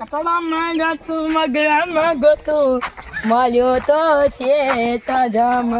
કપડામાં ગતું મગરામાં ગતું મળ્યો તો છે. તજમ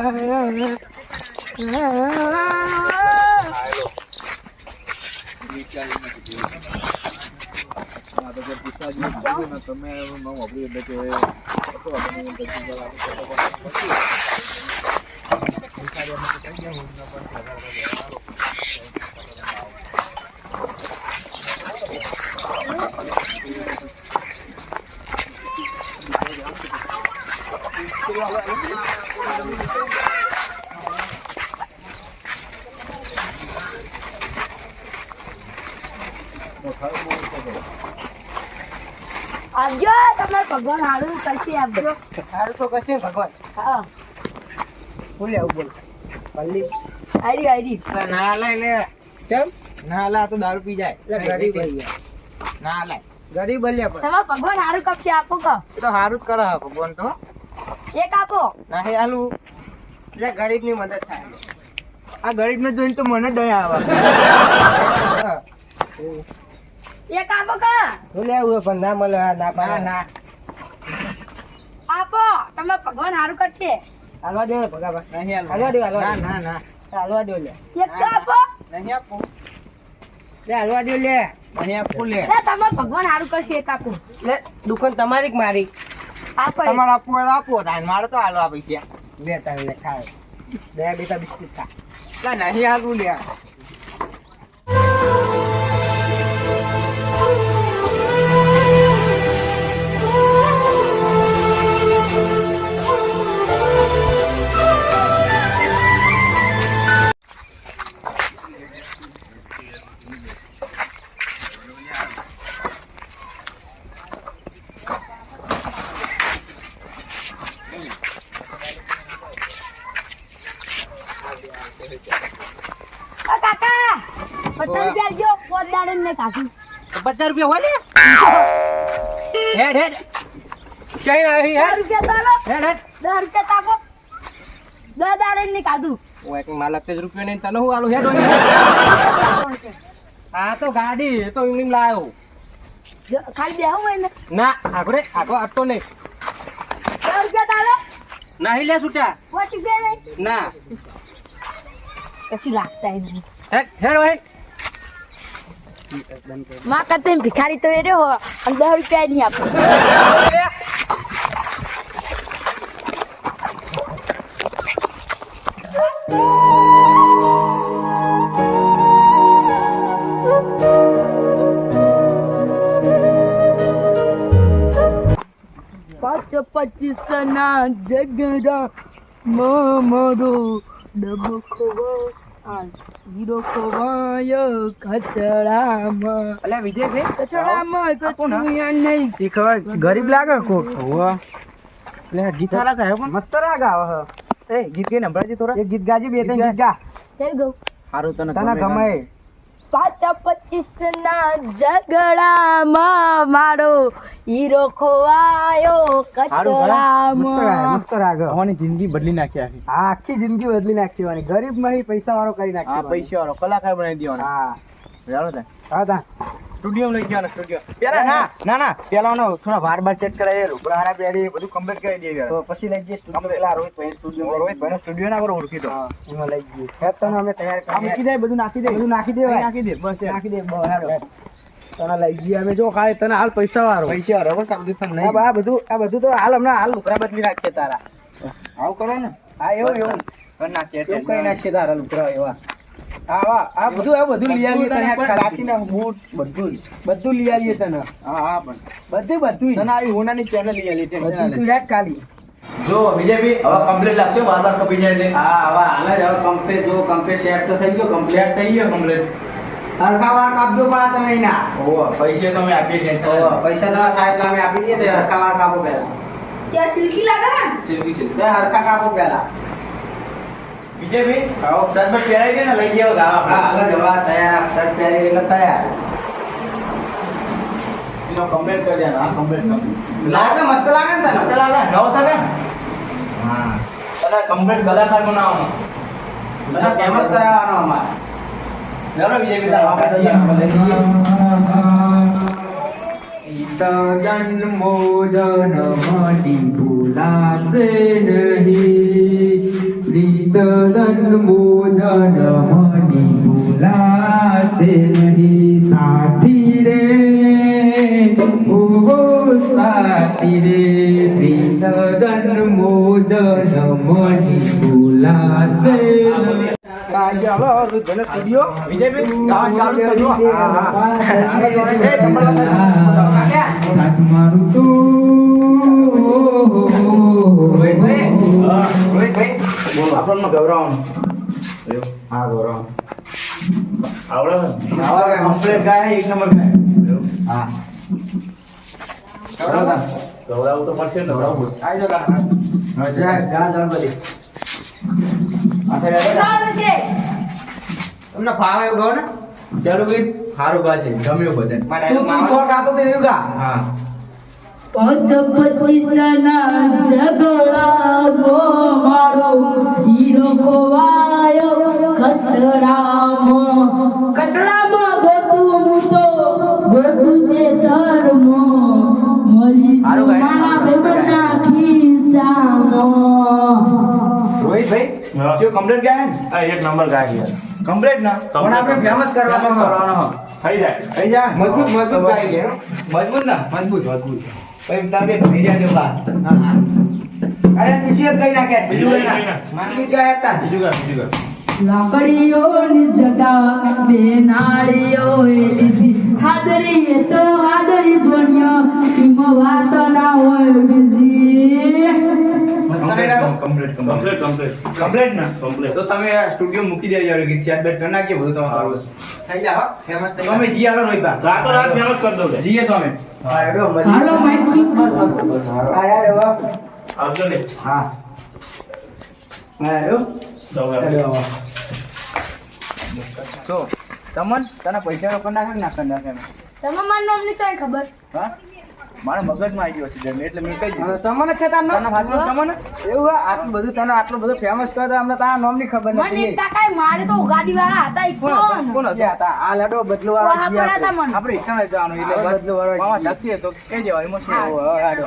આવજો તમારે ભગવાન હારું કરશે આવજો સારું તો કશે ભગવાન. હા. બોલે આવું બોલ. પલ્લી આઈડી આઈડી ના લાય લે. કેમ ના લા તો દારૂ પી જાય. ગરીબ ના લાય. ગરીબ અલ્યા પણ. તમારે ભગવાન હારું કરશે આપો કહો. તો હારું જ કરે ભગવાન તો. એક આપો ના હે આલુ. એટલે ગરીબની મદદ થાય. આ ગરીબ ને જોઈને તો મને દયા આવે. એક આપો કા? બોલે આવું પણ ના મળે ના ના ના આપો તમે ભગવાન હારું કરશે. હાલવા દો ભગવાન નહીં હાલવા દો, હાલવા ના ના ના. હાલવા દો લે. એક તો આપો. નહીં આપું. લે હાલવા દો લે. નહીં આપો લે. તમે તમારે ભગવાન હારું કરશે એક આપો લે દુકાન તમારી જ મારી. તમારે તો આપો તાન મારે તો હાલો આ પૈસા બે, ત્રણ લે, ખાય. બે બેટા બિસ્કિટ ખા. ના નહીં હાલું લે. દાડે ને કાકી પચાસ રૂપિયા હોય ને? હેડ હેડ. આવી દસ રૂપિયા તાલો હેડ હેડ. દસ રૂપિયા તો દસ દાડે ને કાધું ઓય કે માલક રૂપિયા નહીં તને હું આલું? હેડ હા તો ગાડી એ તો ઇંગ્લિશ લાયો. ખાલી બેહું હોય ને? ના આગળ આગો અટતો નહીં. દસ રૂપિયા તો આલો નહીં લે છૂટા. ના. કશું લાગતા હેડ હેડ માં કરતે ભિખારી તો એ રહ્યો અને દસ રૂપિયા નહીં આપો. પાંચ પચીસ ના જગડા મારો ડબો ખોવા. હીરો ખોવાયો કચડામાં. અલ્યા વિજયભાઈ કચડામાં કચુયા નહીં. શીખવા ગરીબ લાગે કોક. હોવા. લે ગીત સારા ગાય મસ્ત રાગ આવે હે. એ ગીત કે નંબરાજી થોડા. એ ગીત ગાજી બે ત્રણ ગીત ગા. થઈ ગયું સારું તને તને ગમે પાછા પચીસ ના ઝઘડામાં મારો હીરો ખોવાયો કચરામાં જિંદગી બદલી નાખી આખી. આખી જિંદગી બદલી નાખવાની ગરીબ પૈસા વાળો કરી આ નાખી પૈસા વાળો કલાકાર બનાવી દેવાનો. હા. ચાલો તા. હા તા. સ્ટુડિયો લઈ જવાનો સ્ટુડિયો. પેલા ના ના ના. પેલા નો થોડા વાર બાર ચેક કરાય રૂપડા હારા બધું કમ્પ્લીટ કરી દઈએ તો પછી લઈ જઈએ સ્ટુડિયો. પેલા રોહિત ભાઈ સ્ટુડિયો રોહિત ભાઈ સ્ટુડિયો ના પર ઓળખી દો. એમાં લઈ જઈએ. હેડ અમે તૈયાર કરી મૂકી દે. બધું નાખી દે. બધું નાખી. નાખી દે બસ. નાખી દે લઈ જઈએ અમે. જો ખાલી તને હાલ પૈસા વાળો. પૈસા વાળો બસ આ બધું તને આ આ બધું આ બધું તો હાલ હમણાં હાલ લુકરા બદલી નાખીએ તારા. આવું કરો ને હા એવું એવું. કરી નાખીએ એવું કઈ નાખીએ તારા લુકરા એવા? હા આ બધું આ બધું લઈ આવીએ તને હેડ ના બૂટ બધું બધું લઈ આવીએ તને. હા હા પણ. બધું બધું તને આવી હોનાની ચેનલ લઈ આલી છે બધું તું હેડ ખાલી. જો બીજેપી હવે કમ્પ્લીટ લાગશે બાર બાર કપી જાય એટલે હા હવે હાલ જ હવે કમ્પ્લીટ જો કમ્પ્લીટ સેટ તો થઈ ગયો કમ્પ્લીટ થઈ ગયો કમ્પ્લીટ હરખા વાર કાપજો પા તમે ના ઓહો પૈસે તમે આપી ટેન્શન ઓહો, પૈસા તમારા સાહેબ અમે આપી દે તો હરખા વાર કાપો પહેલા. ત્યાં સિલ્કી લાગે ને? Silky silky. તે હરખા કાપો પહેલા. વિજયભાઈ શર્ટ પર પહેરાઈ દે ને લઈ જાવ ગાવા હા હાલો જવા તૈયાર શર્ટ પહેરી એટલે તૈયાર. એનો કમ્પ્લીટ કરી દે હા કમ્પ્લીટ કરી લાગે મસ્ત લાગે ને તને? મસ્ત લાગે નવ ને હા. તને કમ્પ્લીટ કલાકાર બનાવવાનો તને ફેમસ કરાવવાનો અમારે. જન્મો જન્મની ભૂલાશે નહીં પ્રીત જન્મો જન્મની ભૂલાશે નહીં સાથી રે ઓ સાથી રે પ્રીત જન્મો જન્મની ભૂલાશે નહીં સ્ટુડિયો વિજયભાઈ ચાલુ થયો સાથ મારું આપણને ગૌરવ હા. ગૌરવ. કમ્પ્લીટ ગાય એક નંબર ગાય હા. ગૌરવ. તો પડશે ને? ગૌરવ. આવી જાઓ કાકા. હવે જા, જા, બધી. આ સાઈડ આવી જા. કોણ છે તમને ફાવે એવું ગાઓ ને પેલું ગીત સારું ગા છે ગમ્યું બધા તું તું તો ગાતો તો એવું ગા હા. પંચપતિસના ઝઘડામો મારો હીરો ખોવાયો કચરામાં કચરામાં જો કમ્પ્લીટ ગાય ને એક નંબર ગાય યાર કમ્પ્લીટ ના? પણ આપણે ફેમસ કરવાનો કરવાનો. થઈ જાય. થઈ જાય? મજબૂત મજબૂત ગાય છે મજબૂત ના? મજબૂત મજબૂત. ભાઈ તમે ભરી જાજો બહાર અરે બીજું એક ગઈ નાખે. બીજું માંગી ગયા હતા. બીજું ગા બીજું ગા લાકડીઓની જગા બે નાળીઓ લીધી. હાદરી એ તો હાદરી ધોણિયો એમાં વાત ના હોય બીજી. કમ્પ્લીટ કમ્પ્લીટ કમ્પ્લીટ કમ્પ્લીટ ના? કમ્પ્લીટ તો તમે આ સ્ટુડિયો મૂકી દેજો કે ચેટ બેટ કરી નાખીએ બધું તમારું થઈ જા ફેમસ તમે જી આલો રોહિત રાતો રાત ફેમસ કરી દઉં જીએ તો અમે. હા એડો મજી હાલો માઈક કી. હા યાર વાહ આવજો ને. હા. હા. વાહ તો તમન તને પૈસા રોકડ નાખે નાખે નાખે? તમે મારું નામની તોય ખબર? હા? મારા મગજમાં આવી ગયો છે જમે એટલે મેં કહી દીધું. તમને છે તાર તને હાથમાં તમને એવું હોય? આટલું બધું તને આટલું બધું ફેમસ કરે તો અમને તારા નામની ખબર નથી. મને કાકા મારે તો ગાડી વાળા હતા ઈ કોણ કોણ? હતો? આ લડો બદલો આ આપણે ઈચ્છા જવાનું એટલે બદલો વાળો મામા જઈએ. તો કે જેવા એમાં શું હા. હવે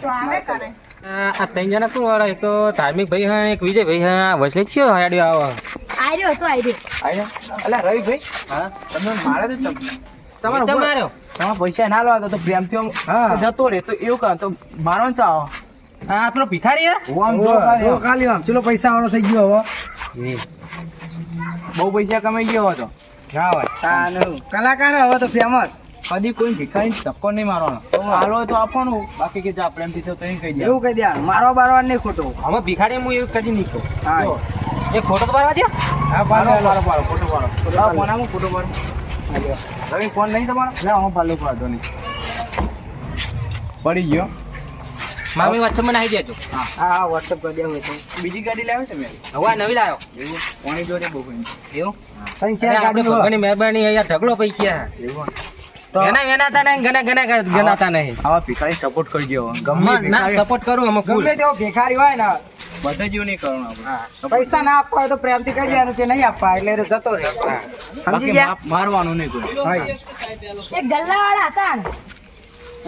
તો આવે કરે. આ ત્રણ જણા કોણ વાળા એક તો ધાર્મિક ભાઈ હા એક વિજય ભાઈ હા વસલે કયો હાડ્યો આવો. આર્યો તો આર્યો આઈને? અલા રવિભાઈ હા? તમને મારે તો તમ- તમારો તમારો તમારા પૈસા ના લેવા તો પ્રેમથી આમ હા. જતો રહે. તો એવું કહે તો મારવાનું ચાહો હા આપણો ભિખારી હે? હું આમ જો આમ. ચલો પૈસા વાળો થઈ ગયો હવે. બહુ પૈસા કમાઈ ગયો હતો ના હોય. કલાકાર હવે તો ફેમસ કદી કોઈ ભિખારી ધક્કો નહીં મારવાનો. હાલો હોય તો આપવાનું. બાકી કે જા પ્રેમથી તો તઈ કહી દે એવું કહી દે મારો બારવા નહીં ખોટો. હવે ભિખારી હું એવું કદી નહીં કહું હા એ ખોટો તો બારવા દે. હા પાડો પાડો પાડો ખોટો પાડો હા ફોન આવું ખોટો પાડો રવિ ફોન નહીં તમારો? ના હું પાડો પાડો નહીં. પડી ગયો. મામી વોટ્સઅપ આવી દેજો. હા હા વોટ્સઅપ કરી દેવું તો. બીજી ગાડી લાવ્યો છે મેં? હવે નવી લાવ્યો એવું? કોની જોડે બહુ એવું? ત્રણ ચાર અરે આપણે મહેરબાની અહીંયા ઢગલો પૈસા એવું ગણાતા નહીં આવા ભિખારી સપોર્ટ કરજો ગમે ના સપોર્ટ કરું અમે ગમે તેવો ભિખારી હોય ને બધા જેવું નહીં કરવાનું આપણે. પૈસા ના આપવા હોય તો પ્રેમથી કહી દેવાનું કે નહીં આપવા એટલે જતો રહે. સમજી ગયા? મારવાનું નહીં કોઈ. એ ગલ્લા વાળા હતા ને.